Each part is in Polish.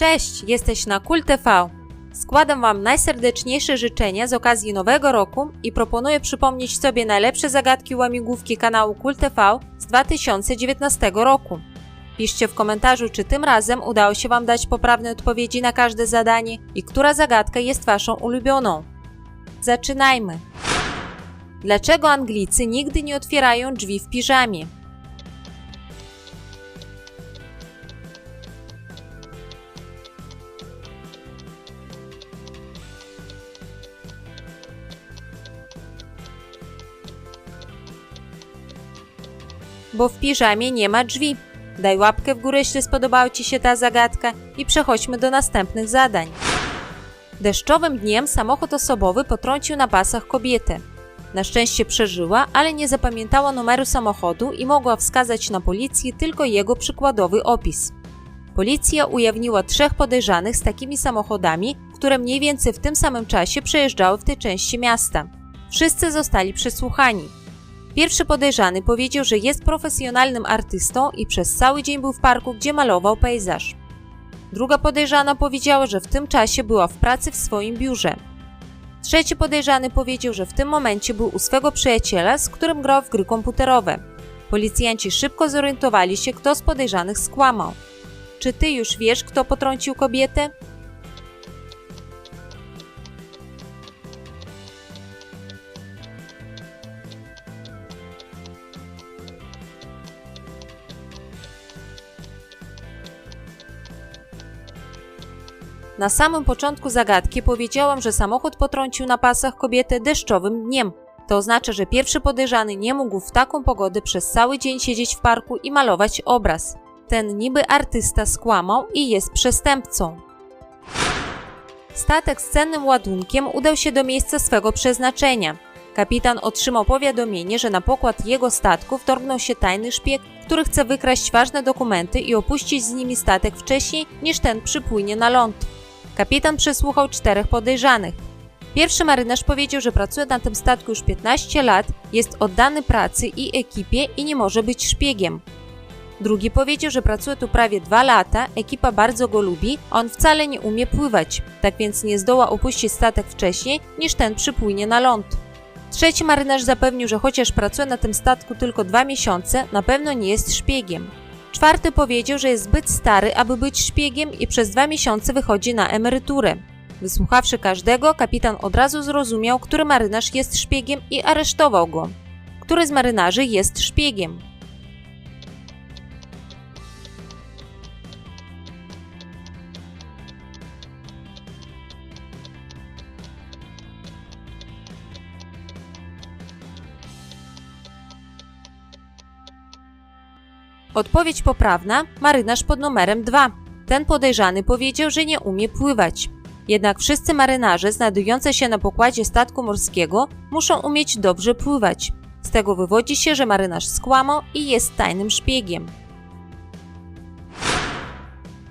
Cześć, jesteś na Kul TV. Składam Wam najserdeczniejsze życzenia z okazji Nowego Roku i proponuję przypomnieć sobie najlepsze zagadki łamigłówki kanału Kul TV z 2019 roku. Piszcie w komentarzu, czy tym razem udało się Wam dać poprawne odpowiedzi na każde zadanie i która zagadka jest Waszą ulubioną. Zaczynajmy. Dlaczego Anglicy nigdy nie otwierają drzwi w piżamie? Bo w piżamie nie ma drzwi. Daj łapkę w górę, jeśli spodobała Ci się ta zagadka i przechodźmy do następnych zadań. Deszczowym dniem samochód osobowy potrącił na pasach kobietę. Na szczęście przeżyła, ale nie zapamiętała numeru samochodu i mogła wskazać na policji tylko jego przykładowy opis. Policja ujawniła trzech podejrzanych z takimi samochodami, które mniej więcej w tym samym czasie przejeżdżały w tej części miasta. Wszyscy zostali przesłuchani. Pierwszy podejrzany powiedział, że jest profesjonalnym artystą i przez cały dzień był w parku, gdzie malował pejzaż. Druga podejrzana powiedziała, że w tym czasie była w pracy w swoim biurze. Trzeci podejrzany powiedział, że w tym momencie był u swego przyjaciela, z którym grał w gry komputerowe. Policjanci szybko zorientowali się, kto z podejrzanych skłamał. Czy ty już wiesz, kto potrącił kobietę? Na samym początku zagadki powiedziałam, że samochód potrącił na pasach kobietę deszczowym dniem. To oznacza, że pierwszy podejrzany nie mógł w taką pogodę przez cały dzień siedzieć w parku i malować obraz. Ten niby artysta skłamał i jest przestępcą. Statek z cennym ładunkiem udał się do miejsca swego przeznaczenia. Kapitan otrzymał powiadomienie, że na pokład jego statku wtorgnął się tajny szpieg, który chce wykraść ważne dokumenty i opuścić z nimi statek wcześniej, niż ten przypłynie na ląd. Kapitan przesłuchał czterech podejrzanych. Pierwszy marynarz powiedział, że pracuje na tym statku już 15 lat, jest oddany pracy i ekipie i nie może być szpiegiem. Drugi powiedział, że pracuje tu prawie dwa lata, ekipa bardzo go lubi, a on wcale nie umie pływać, tak więc nie zdoła opuścić statek wcześniej, niż ten przypłynie na ląd. Trzeci marynarz zapewnił, że chociaż pracuje na tym statku tylko dwa miesiące, na pewno nie jest szpiegiem. Czwarty powiedział, że jest zbyt stary, aby być szpiegiem i przez dwa miesiące wychodzi na emeryturę. Wysłuchawszy każdego, kapitan od razu zrozumiał, który marynarz jest szpiegiem i aresztował go. Który z marynarzy jest szpiegiem? Odpowiedź poprawna marynarz pod numerem 2. Ten podejrzany powiedział, że nie umie pływać. Jednak wszyscy marynarze znajdujący się na pokładzie statku morskiego muszą umieć dobrze pływać. Z tego wywodzi się, że marynarz skłamał i jest tajnym szpiegiem.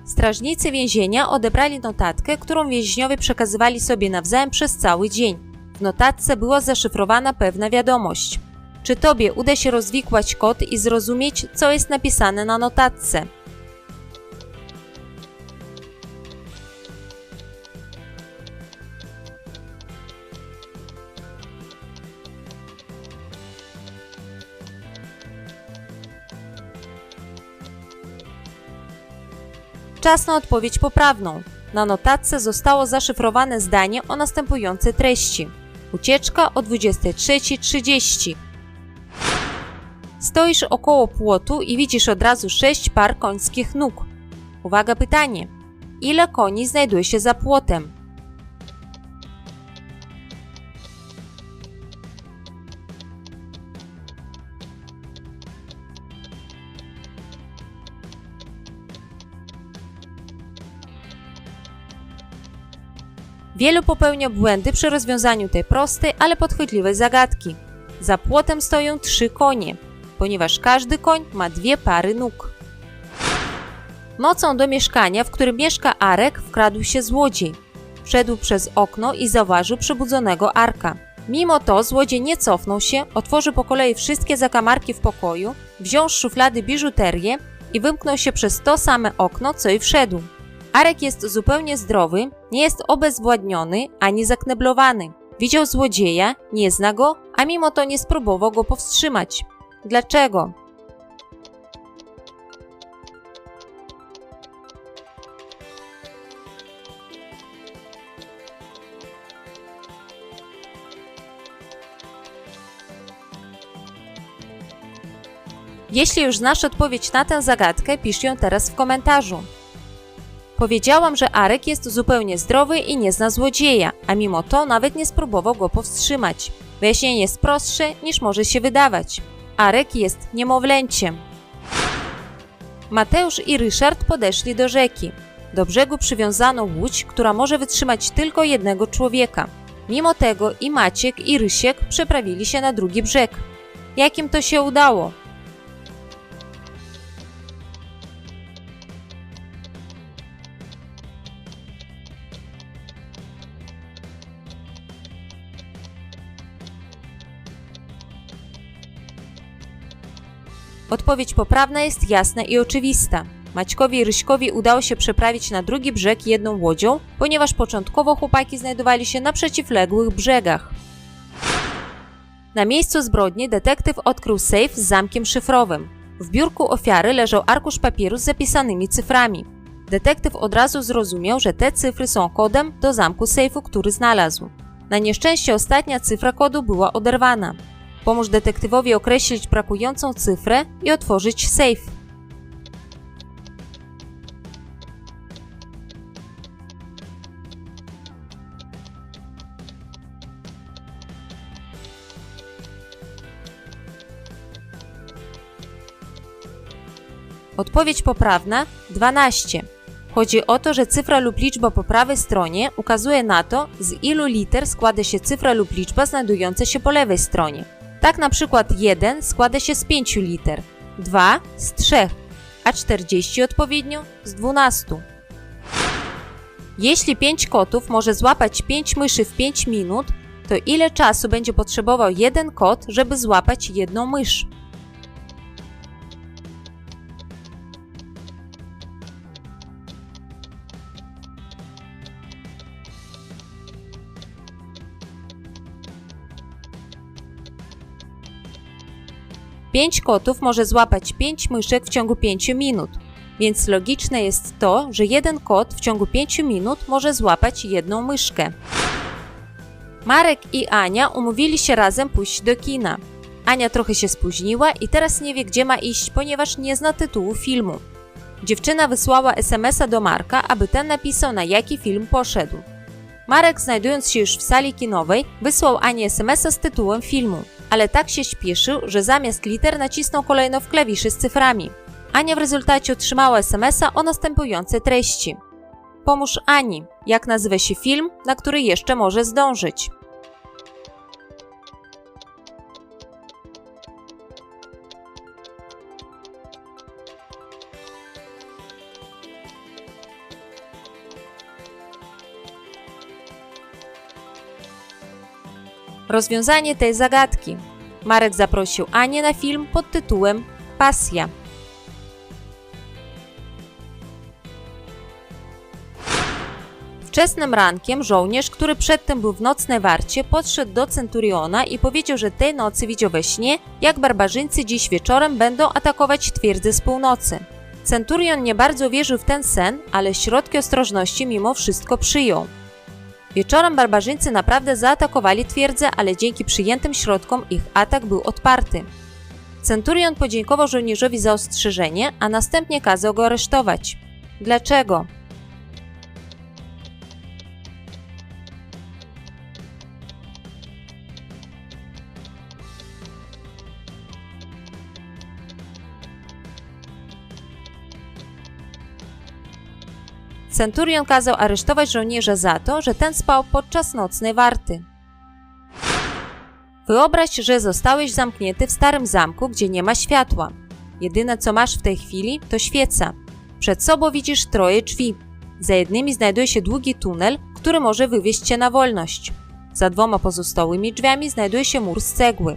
Strażnicy więzienia odebrali notatkę, którą więźniowie przekazywali sobie nawzajem przez cały dzień. W notatce była zaszyfrowana pewna wiadomość. Czy tobie uda się rozwikłać kod i zrozumieć, co jest napisane na notatce? Czas na odpowiedź poprawną. Na notatce zostało zaszyfrowane zdanie o następującej treści. Ucieczka o 23.30. Stoisz około płotu i widzisz od razu sześć par końskich nóg. Uwaga, pytanie. Ile koni znajduje się za płotem? Wielu popełnia błędy przy rozwiązaniu tej prostej, ale podchwytliwej zagadki. Za płotem stoją trzy konie, ponieważ każdy koń ma dwie pary nóg. Nocą do mieszkania, w którym mieszka Arek, wkradł się złodziej. Wszedł przez okno i zauważył przebudzonego Arka. Mimo to złodziej nie cofnął się, otworzył po kolei wszystkie zakamarki w pokoju, wziął z szuflady biżuterię i wymknął się przez to same okno, co i wszedł. Arek jest zupełnie zdrowy, nie jest obezwładniony ani zakneblowany. Widział złodzieja, nie zna go, a mimo to nie spróbował go powstrzymać. Dlaczego? Jeśli już znasz odpowiedź na tę zagadkę, pisz ją teraz w komentarzu. Powiedziałam, że Arek jest zupełnie zdrowy i nie zna złodzieja, a mimo to nawet nie spróbował go powstrzymać. Wyjaśnienie jest prostsze niż może się wydawać. Arek jest niemowlęciem. Mateusz i Ryszard podeszli do rzeki. Do brzegu przywiązano łódź, która może wytrzymać tylko jednego człowieka. Mimo tego i Maciek i Rysiek przeprawili się na drugi brzeg. Jak im to się udało? Odpowiedź poprawna jest jasna i oczywista. Maćkowi i Ryśkowi udało się przeprawić na drugi brzeg jedną łodzią, ponieważ początkowo chłopaki znajdowali się na przeciwległych brzegach. Na miejscu zbrodni detektyw odkrył sejf z zamkiem szyfrowym. W biurku ofiary leżał arkusz papieru z zapisanymi cyframi. Detektyw od razu zrozumiał, że te cyfry są kodem do zamku sejfu, który znalazł. Na nieszczęście ostatnia cyfra kodu była oderwana. Pomóż detektywowi określić brakującą cyfrę i otworzyć sejf. Odpowiedź poprawna 12. Chodzi o to, że cyfra lub liczba po prawej stronie ukazuje na to, z ilu liter składa się cyfra lub liczba znajdująca się po lewej stronie. Tak na przykład 1 składa się z 5 liter, 2 z 3, a 40 odpowiednio z 12. Jeśli 5 kotów może złapać 5 myszy w 5 minut, to ile czasu będzie potrzebował jeden kot, żeby złapać jedną mysz? Pięć kotów może złapać pięć myszek w ciągu 5 minut, więc logiczne jest to, że jeden kot w ciągu 5 minut może złapać jedną myszkę. Marek i Ania umówili się razem pójść do kina. Ania trochę się spóźniła i teraz nie wie, gdzie ma iść, ponieważ nie zna tytułu filmu. Dziewczyna wysłała SMS-a do Marka, aby ten napisał, na jaki film poszedł. Marek, znajdując się już w sali kinowej, wysłał Ani SMS-a z tytułem filmu, ale tak się śpieszył, że zamiast liter nacisnął kolejno w klawiszy z cyframi. Ania w rezultacie otrzymała SMS-a o następującej treści. Pomóż Ani, jak nazywa się film, na który jeszcze może zdążyć. Rozwiązanie tej zagadki. Marek zaprosił Anię na film pod tytułem Pasja. Wczesnym rankiem żołnierz, który przedtem był w nocnej warcie, podszedł do centuriona i powiedział, że tej nocy widział we śnie, jak barbarzyńcy dziś wieczorem będą atakować twierdzę z północy. Centurion nie bardzo wierzył w ten sen, ale środki ostrożności mimo wszystko przyjął. Wieczorem barbarzyńcy naprawdę zaatakowali twierdzę, ale dzięki przyjętym środkom ich atak był odparty. Centurion podziękował żołnierzowi za ostrzeżenie, a następnie kazał go aresztować. Dlaczego? Centurion kazał aresztować żołnierza za to, że ten spał podczas nocnej warty. Wyobraź, że zostałeś zamknięty w starym zamku, gdzie nie ma światła. Jedyne co masz w tej chwili to świeca. Przed sobą widzisz troje drzwi. Za jednymi znajduje się długi tunel, który może wywieźć cię na wolność. Za dwoma pozostałymi drzwiami znajduje się mur z cegły.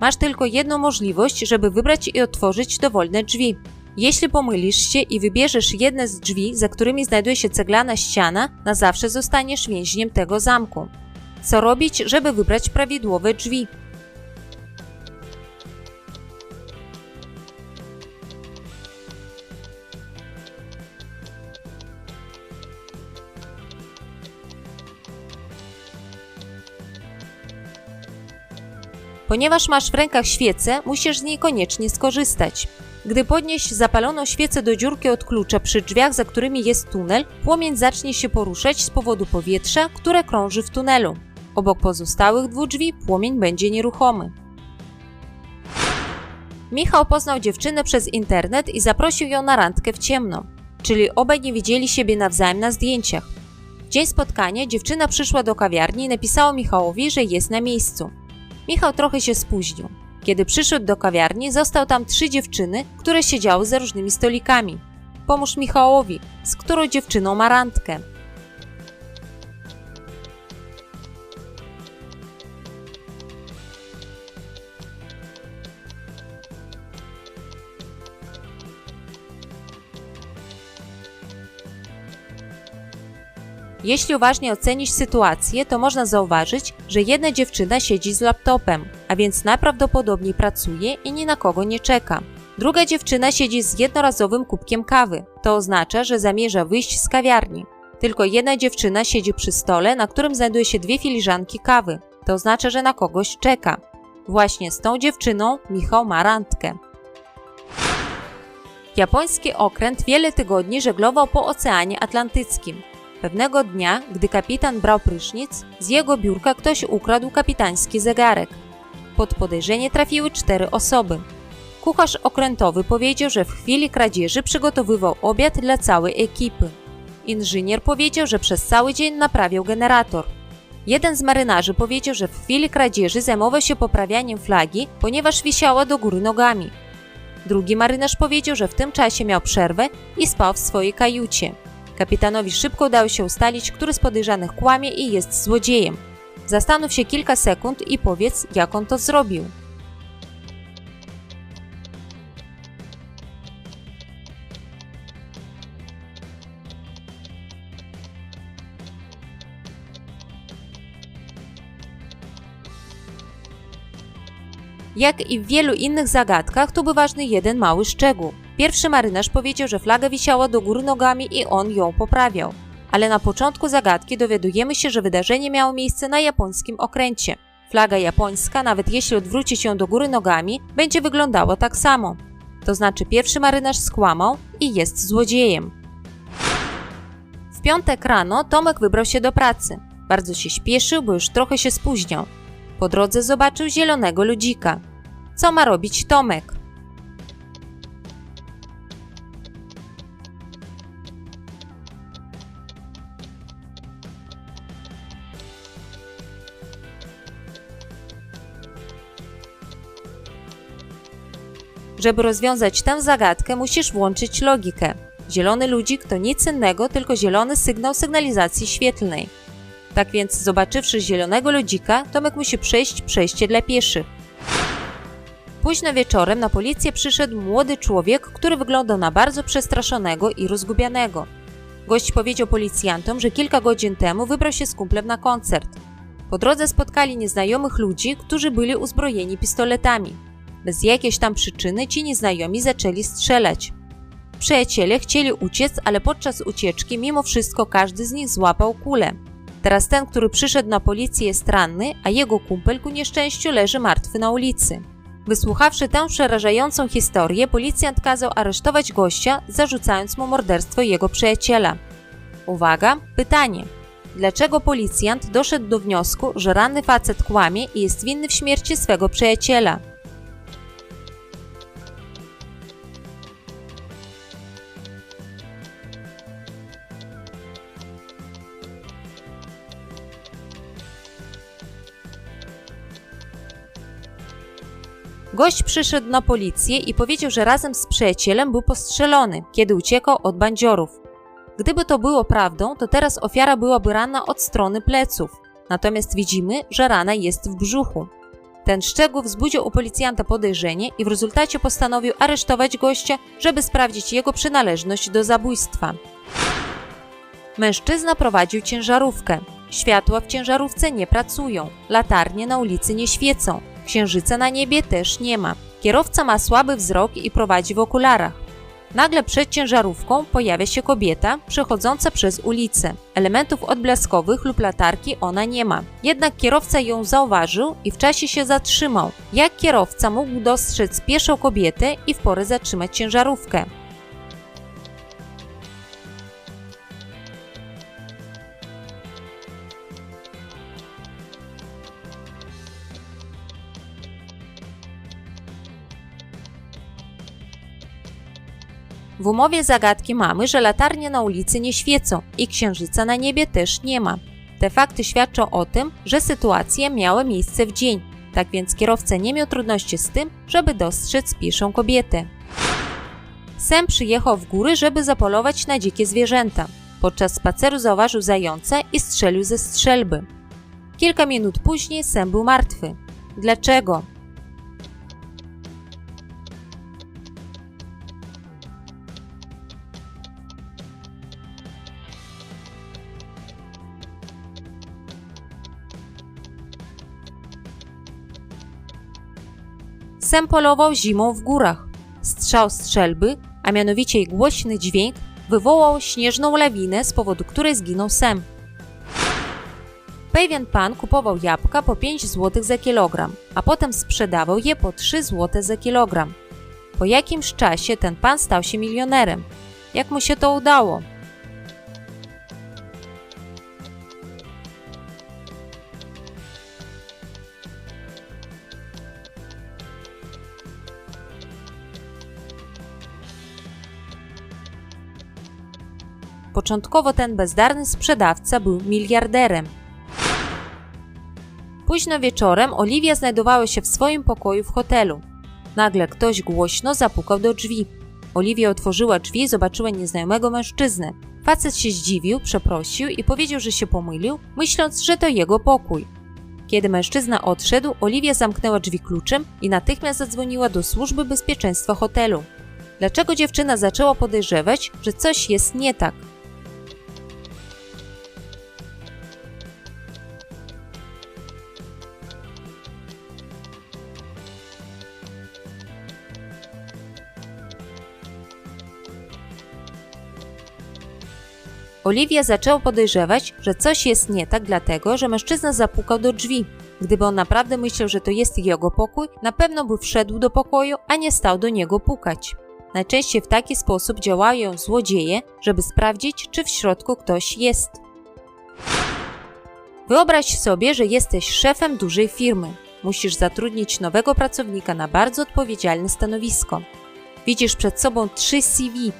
Masz tylko jedną możliwość, żeby wybrać i otworzyć dowolne drzwi. Jeśli pomylisz się i wybierzesz jedne z drzwi, za którymi znajduje się ceglana ściana, na zawsze zostaniesz więźniem tego zamku. Co robić, żeby wybrać prawidłowe drzwi? Ponieważ masz w rękach świecę, musisz z niej koniecznie skorzystać. Gdy podnieść zapaloną świecę do dziurki od klucza przy drzwiach, za którymi jest tunel, płomień zacznie się poruszać z powodu powietrza, które krąży w tunelu. Obok pozostałych dwóch drzwi płomień będzie nieruchomy. Michał poznał dziewczynę przez internet i zaprosił ją na randkę w ciemno, czyli obaj nie widzieli siebie nawzajem na zdjęciach. W dzień spotkania dziewczyna przyszła do kawiarni i napisała Michałowi, że jest na miejscu. Michał trochę się spóźnił. Kiedy przyszedł do kawiarni, został tam trzy dziewczyny, które siedziały za różnymi stolikami. Pomóż Michałowi, z którą dziewczyną ma randkę. Jeśli uważnie ocenić sytuację, to można zauważyć, że jedna dziewczyna siedzi z laptopem, a więc najprawdopodobniej pracuje i ni na kogo nie czeka. Druga dziewczyna siedzi z jednorazowym kubkiem kawy. To oznacza, że zamierza wyjść z kawiarni. Tylko jedna dziewczyna siedzi przy stole, na którym znajduje się dwie filiżanki kawy. To oznacza, że na kogoś czeka. Właśnie z tą dziewczyną Michał ma randkę. Japoński okręt wiele tygodni żeglował po Oceanie Atlantyckim. Pewnego dnia, gdy kapitan brał prysznic, z jego biurka ktoś ukradł kapitański zegarek. Pod podejrzenie trafiły cztery osoby. Kucharz okrętowy powiedział, że w chwili kradzieży przygotowywał obiad dla całej ekipy. Inżynier powiedział, że przez cały dzień naprawiał generator. Jeden z marynarzy powiedział, że w chwili kradzieży zajmował się poprawianiem flagi, ponieważ wisiała do góry nogami. Drugi marynarz powiedział, że w tym czasie miał przerwę i spał w swojej kajucie. Kapitanowi szybko udało się ustalić, który z podejrzanych kłamie i jest złodziejem. Zastanów się kilka sekund i powiedz, jak on to zrobił. Jak i w wielu innych zagadkach, tu był ważny jeden mały szczegół. Pierwszy marynarz powiedział, że flaga wisiała do góry nogami i on ją poprawiał. Ale na początku zagadki dowiadujemy się, że wydarzenie miało miejsce na japońskim okręcie. Flaga japońska, nawet jeśli odwróci się do góry nogami, będzie wyglądała tak samo. To znaczy pierwszy marynarz skłamał i jest złodziejem. W piątek rano Tomek wybrał się do pracy. Bardzo się śpieszył, bo już trochę się spóźniał. Po drodze zobaczył zielonego ludzika. Co ma robić Tomek? Żeby rozwiązać tę zagadkę, musisz włączyć logikę. Zielony ludzik to nic innego, tylko zielony sygnał sygnalizacji świetlnej. Tak więc, zobaczywszy zielonego ludzika, Tomek musi przejść przejście dla pieszych. Późno wieczorem na policję przyszedł młody człowiek, który wyglądał na bardzo przestraszonego i rozgubianego. Gość powiedział policjantom, że kilka godzin temu wybrał się z kumplem na koncert. Po drodze spotkali nieznajomych ludzi, którzy byli uzbrojeni pistoletami. Bez jakiejś tam przyczyny ci nieznajomi zaczęli strzelać. Przyjaciele chcieli uciec, ale podczas ucieczki mimo wszystko każdy z nich złapał kulę. Teraz ten, który przyszedł na policję jest ranny, a jego kumpel ku nieszczęściu leży martwy na ulicy. Wysłuchawszy tę przerażającą historię, policjant kazał aresztować gościa, zarzucając mu morderstwo jego przyjaciela. Uwaga, pytanie. Dlaczego policjant doszedł do wniosku, że ranny facet kłamie i jest winny w śmierci swego przyjaciela? Gość przyszedł na policję i powiedział, że razem z przyjacielem był postrzelony, kiedy uciekał od bandziorów. Gdyby to było prawdą, to teraz ofiara byłaby rana od strony pleców. Natomiast widzimy, że rana jest w brzuchu. Ten szczegół wzbudził u policjanta podejrzenie i w rezultacie postanowił aresztować gościa, żeby sprawdzić jego przynależność do zabójstwa. Mężczyzna prowadził ciężarówkę. Światła w ciężarówce nie pracują, latarnie na ulicy nie świecą, księżyca na niebie też nie ma. Kierowca ma słaby wzrok i prowadzi w okularach. Nagle przed ciężarówką pojawia się kobieta przechodząca przez ulicę. Elementów odblaskowych lub latarki ona nie ma. Jednak kierowca ją zauważył i w czasie się zatrzymał. Jak kierowca mógł dostrzec pieszą kobietę i w porę zatrzymać ciężarówkę? W umowie zagadki mamy, że latarnie na ulicy nie świecą i księżyca na niebie też nie ma. Te fakty świadczą o tym, że sytuacje miały miejsce w dzień, tak więc kierowca nie miał trudności z tym, żeby dostrzec pieszą kobietę. Sem przyjechał w góry, żeby zapolować na dzikie zwierzęta. Podczas spaceru zauważył zająca i strzelił ze strzelby. Kilka minut później Sem był martwy. Dlaczego? Sem polował zimą w górach. Strzał strzelby, a mianowicie jej głośny dźwięk, wywołał śnieżną lawinę, z powodu której zginął Sem. Pewien pan kupował jabłka po 5 zł za kilogram, a potem sprzedawał je po 3 zł za kilogram. Po jakimś czasie ten pan stał się milionerem. Jak mu się to udało? Początkowo ten bezdarny sprzedawca był miliarderem. Późno wieczorem Oliwia znajdowała się w swoim pokoju w hotelu. Nagle ktoś głośno zapukał do drzwi. Oliwia otworzyła drzwi i zobaczyła nieznajomego mężczyznę. Facet się zdziwił, przeprosił i powiedział, że się pomylił, myśląc, że to jego pokój. Kiedy mężczyzna odszedł, Oliwia zamknęła drzwi kluczem i natychmiast zadzwoniła do służby bezpieczeństwa hotelu. Dlaczego dziewczyna zaczęła podejrzewać, że coś jest nie tak? Oliwia zaczęła podejrzewać, że coś jest nie tak, dlatego że mężczyzna zapukał do drzwi. Gdyby on naprawdę myślał, że to jest jego pokój, na pewno by wszedł do pokoju, a nie stał do niego pukać. Najczęściej w taki sposób działają złodzieje, żeby sprawdzić, czy w środku ktoś jest. Wyobraź sobie, że jesteś szefem dużej firmy. Musisz zatrudnić nowego pracownika na bardzo odpowiedzialne stanowisko. Widzisz przed sobą trzy CV,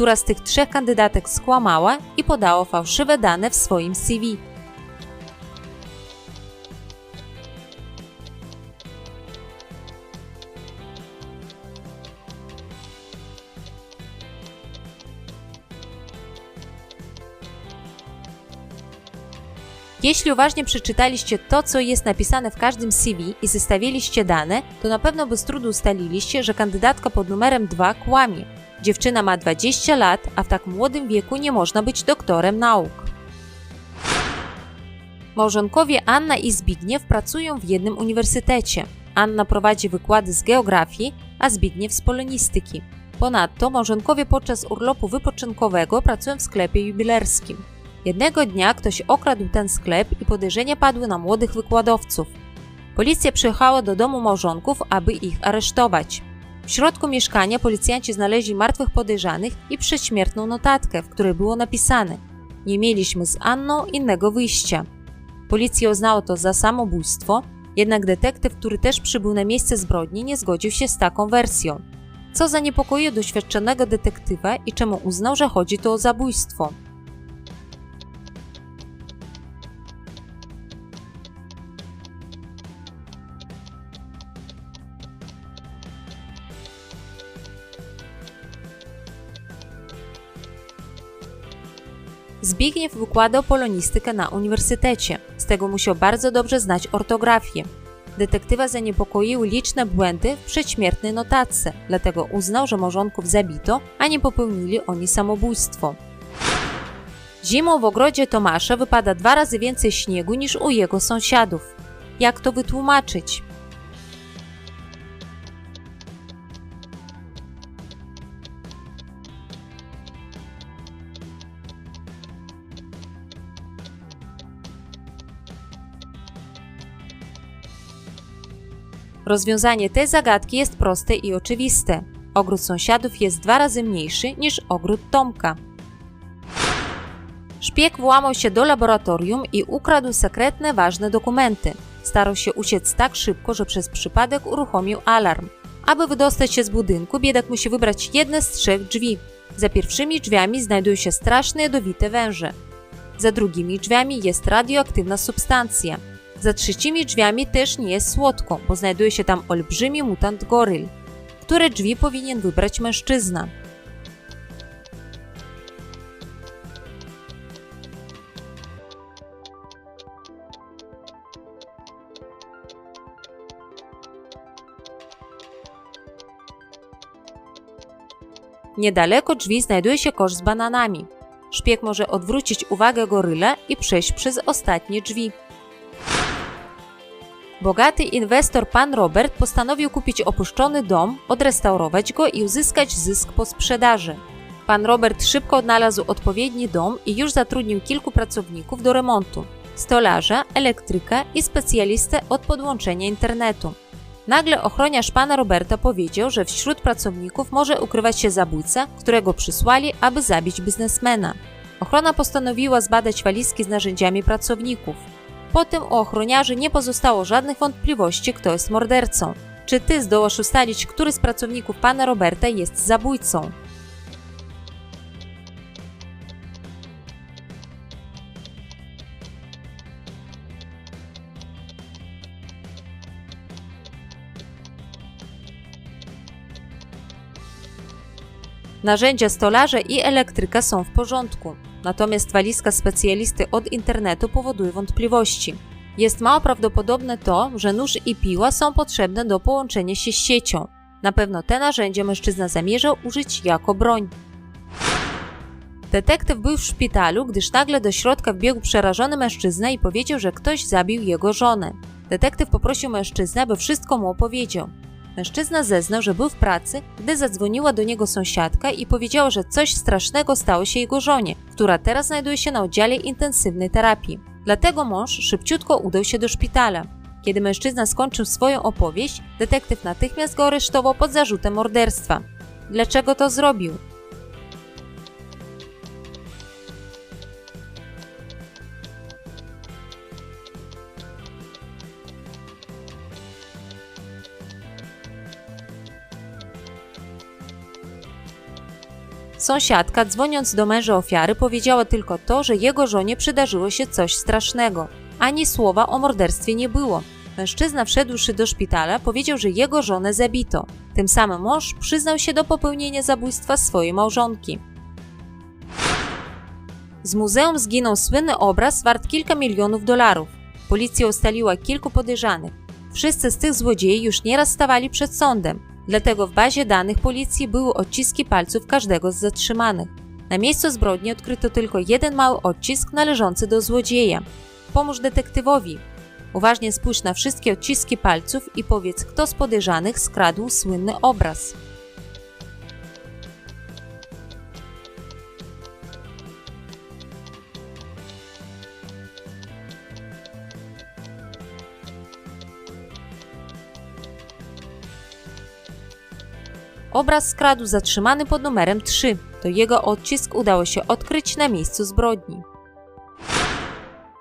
która z tych trzech kandydatek skłamała i podała fałszywe dane w swoim CV. Jeśli uważnie przeczytaliście to, co jest napisane w każdym CV i zestawiliście dane, to na pewno bez trudu ustaliliście, że kandydatka pod numerem 2 kłamie. Dziewczyna ma 20 lat, a w tak młodym wieku nie można być doktorem nauk. Małżonkowie Anna i Zbigniew pracują w jednym uniwersytecie. Anna prowadzi wykłady z geografii, a Zbigniew z polonistyki. Ponadto małżonkowie podczas urlopu wypoczynkowego pracują w sklepie jubilerskim. Jednego dnia ktoś okradł ten sklep i podejrzenia padły na młodych wykładowców. Policja przyjechała do domu małżonków, aby ich aresztować. W środku mieszkania policjanci znaleźli martwych podejrzanych i przedśmiertną notatkę, w której było napisane: Nie mieliśmy z Anną innego wyjścia. Policja uznała to za samobójstwo, jednak detektyw, który też przybył na miejsce zbrodni, nie zgodził się z taką wersją. Co zaniepokoiło doświadczonego detektywa i czemu uznał, że chodzi tu o zabójstwo. Zbigniew wykładał polonistykę na uniwersytecie, z tego musiał bardzo dobrze znać ortografię. Detektywa zaniepokoiły liczne błędy w przedśmiertnej notatce, dlatego uznał, że małżonków zabito, a nie popełnili oni samobójstwo. Zimą w ogrodzie Tomasza wypada dwa razy więcej śniegu niż u jego sąsiadów. Jak to wytłumaczyć? Rozwiązanie tej zagadki jest proste i oczywiste. Ogród sąsiadów jest dwa razy mniejszy niż ogród Tomka. Szpieg włamał się do laboratorium i ukradł sekretne, ważne dokumenty. Starał się uciec tak szybko, że przez przypadek uruchomił alarm. Aby wydostać się z budynku, biedak musi wybrać jedne z trzech drzwi. Za pierwszymi drzwiami znajdują się straszne, jadowite węże. Za drugimi drzwiami jest radioaktywna substancja. Za trzecimi drzwiami też nie jest słodko, bo znajduje się tam olbrzymi mutant goryl. Które drzwi powinien wybrać mężczyzna? Niedaleko drzwi znajduje się kosz z bananami. Szpieg może odwrócić uwagę goryla i przejść przez ostatnie drzwi. Bogaty inwestor pan Robert postanowił kupić opuszczony dom, odrestaurować go i uzyskać zysk po sprzedaży. Pan Robert szybko odnalazł odpowiedni dom i już zatrudnił kilku pracowników do remontu stolarza, elektryka i specjalistę od podłączenia internetu. Nagle ochroniarz pana Roberta powiedział, że wśród pracowników może ukrywać się zabójca, którego przysłali, aby zabić biznesmena. Ochrona postanowiła zbadać walizki z narzędziami pracowników. Potem u ochroniarzy nie pozostało żadnych wątpliwości, kto jest mordercą. Czy ty zdołasz ustalić, który z pracowników pana Roberta jest zabójcą? Narzędzia stolarza i elektryka są w porządku, natomiast walizka specjalisty od internetu powoduje wątpliwości. Jest mało prawdopodobne to, że nóż i piła są potrzebne do połączenia się z siecią. Na pewno te narzędzia mężczyzna zamierzał użyć jako broń. Detektyw był w szpitalu, gdyż nagle do środka wbiegł przerażony mężczyzna i powiedział, że ktoś zabił jego żonę. Detektyw poprosił mężczyznę, by wszystko mu opowiedział. Mężczyzna zeznał, że był w pracy, gdy zadzwoniła do niego sąsiadka i powiedziała, że coś strasznego stało się jego żonie, która teraz znajduje się na oddziale intensywnej terapii. Dlatego mąż szybciutko udał się do szpitala. Kiedy mężczyzna skończył swoją opowieść, detektyw natychmiast go aresztował pod zarzutem morderstwa. Dlaczego to zrobił? Sąsiadka, dzwoniąc do męża ofiary, powiedziała tylko to, że jego żonie przydarzyło się coś strasznego. Ani słowa o morderstwie nie było. Mężczyzna wszedłszy do szpitala powiedział, że jego żonę zabito. Tym samym mąż przyznał się do popełnienia zabójstwa swojej małżonki. Z muzeum zginął słynny obraz wart kilka milionów dolarów. Policja ustaliła kilku podejrzanych. Wszyscy z tych złodziei już nieraz stawali przed sądem. Dlatego w bazie danych policji były odciski palców każdego z zatrzymanych. Na miejscu zbrodni odkryto tylko jeden mały odcisk należący do złodzieja. Pomóż detektywowi. Uważnie spójrz na wszystkie odciski palców i powiedz, kto z podejrzanych skradł słynny obraz. Obraz skradł zatrzymany pod numerem 3. To jego odcisk udało się odkryć na miejscu zbrodni.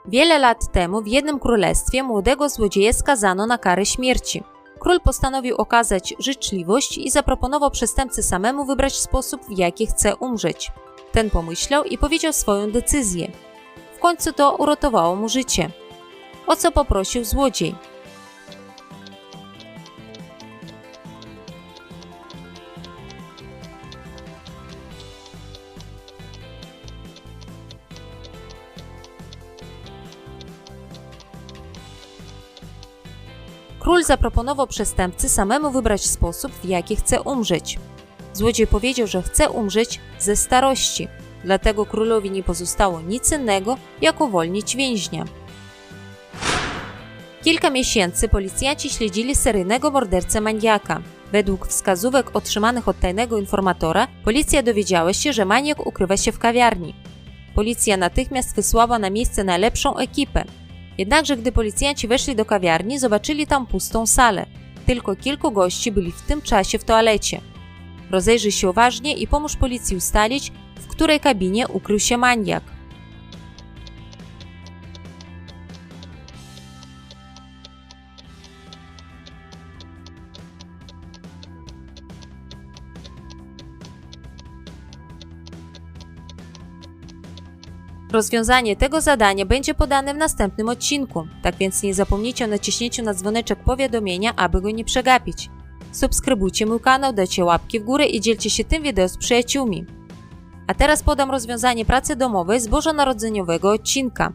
Wiele lat temu w jednym królestwie młodego złodzieja skazano na karę śmierci. Król postanowił okazać życzliwość i zaproponował przestępcy samemu wybrać sposób, w jaki chce umrzeć. Ten pomyślał i powiedział swoją decyzję. W końcu to uratowało mu życie. O co poprosił złodziej? Król zaproponował przestępcy samemu wybrać sposób, w jaki chce umrzeć. Złodziej powiedział, że chce umrzeć ze starości, dlatego królowi nie pozostało nic innego, jak uwolnić więźnia. Kilka miesięcy policjanci śledzili seryjnego mordercę maniaka. Według wskazówek otrzymanych od tajnego informatora, policja dowiedziała się, że maniak ukrywa się w kawiarni. Policja natychmiast wysłała na miejsce najlepszą ekipę. Jednakże, gdy policjanci weszli do kawiarni, zobaczyli tam pustą salę. Tylko kilku gości byli w tym czasie w toalecie. Rozejrzyj się uważnie i pomóż policji ustalić, w której kabinie ukrył się maniak. Rozwiązanie tego zadania będzie podane w następnym odcinku, tak więc nie zapomnijcie o naciśnięciu na dzwoneczek powiadomienia, aby go nie przegapić. Subskrybujcie mój kanał, dajcie łapki w górę i dzielcie się tym wideo z przyjaciółmi. A teraz podam rozwiązanie pracy domowej z bożonarodzeniowego odcinka.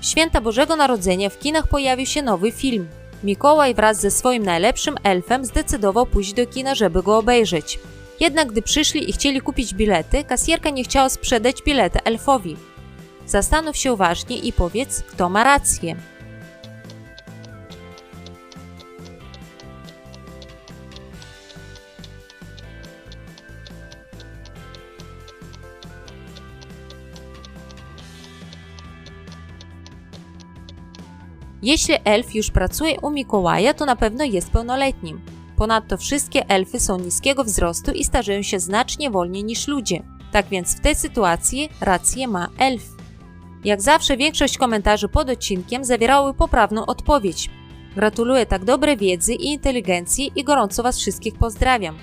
W święta Bożego Narodzenia w kinach pojawił się nowy film. Mikołaj wraz ze swoim najlepszym elfem zdecydował pójść do kina, żeby go obejrzeć. Jednak gdy przyszli i chcieli kupić bilety, kasjerka nie chciała sprzedać bilety elfowi. Zastanów się uważnie i powiedz, kto ma rację. Jeśli elf już pracuje u Mikołaja, to na pewno jest pełnoletnim. Ponadto wszystkie elfy są niskiego wzrostu i starzeją się znacznie wolniej niż ludzie. Tak więc w tej sytuacji rację ma elf. Jak zawsze większość komentarzy pod odcinkiem zawierały poprawną odpowiedź. Gratuluję tak dobrej wiedzy i inteligencji i gorąco Was wszystkich pozdrawiam.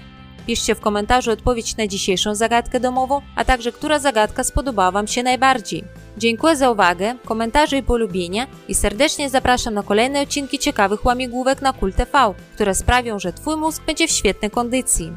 Piszcie w komentarzu odpowiedź na dzisiejszą zagadkę domową, a także która zagadka spodobała Wam się najbardziej. Dziękuję za uwagę, komentarze i polubienia i serdecznie zapraszam na kolejne odcinki ciekawych łamigłówek na Kult TV, które sprawią, że Twój mózg będzie w świetnej kondycji.